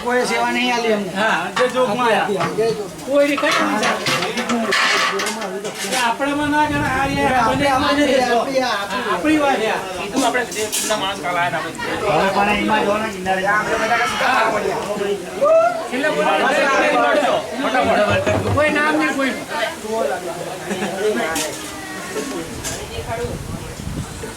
કોઈ સેવા નહીં આલી અમને આપણામાં ના આપણી વાત માણસ કાલ મંડળ. કોઈ નામ નહીં કોઈ.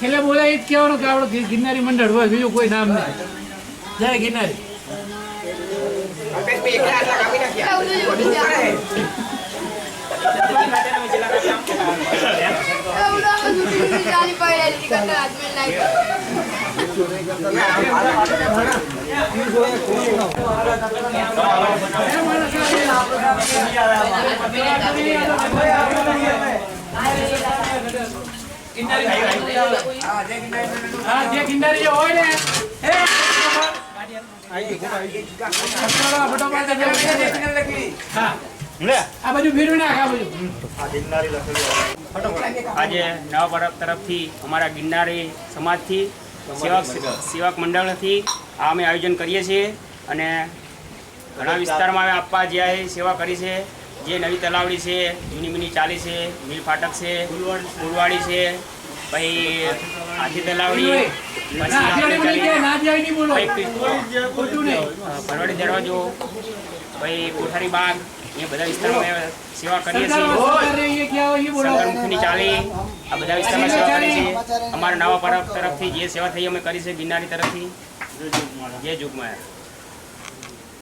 છેલ્લે બોલા એ જ કહેવાનું કે આપણે ગિર- ગિરનારી મંડળ હોય, બીજું કોઈ નામ નહીં. જય ગિરનારી. હા જે હોય ને એ પકડો, ફટાફટ હા. આ બાજુ ફેરવી નાખ આ બાજુ આજે નવા ભારત તરફથી અમારા ગિરનારી સમાજથી સેવક સેવક મંડળથી આ અમે આયોજન કરીએ છીએ અને ઘણા વિસ્તારમાં અમે આપવા જ્યાં સેવા કરી છે. જે નવી તલાવડી છે જૂની મિની ચાલી છે મિલ ફાટક છે ફૂલવાડી છે પછી આથી તલાવડી ભરવાડી દરવાજો પછી કોઠારી બાગ એ બધા વિસ્તારમાં અમે સેવા કરીએ છીએ. શંકરમુખની ચાલી આ બધા વિસ્તારમાં સેવા કરીએ છીએ. અમારા નવા તરફથી જે સેવા થઈ અમે કરી છે ગિરનારી તરફથી. જય જોગમાયા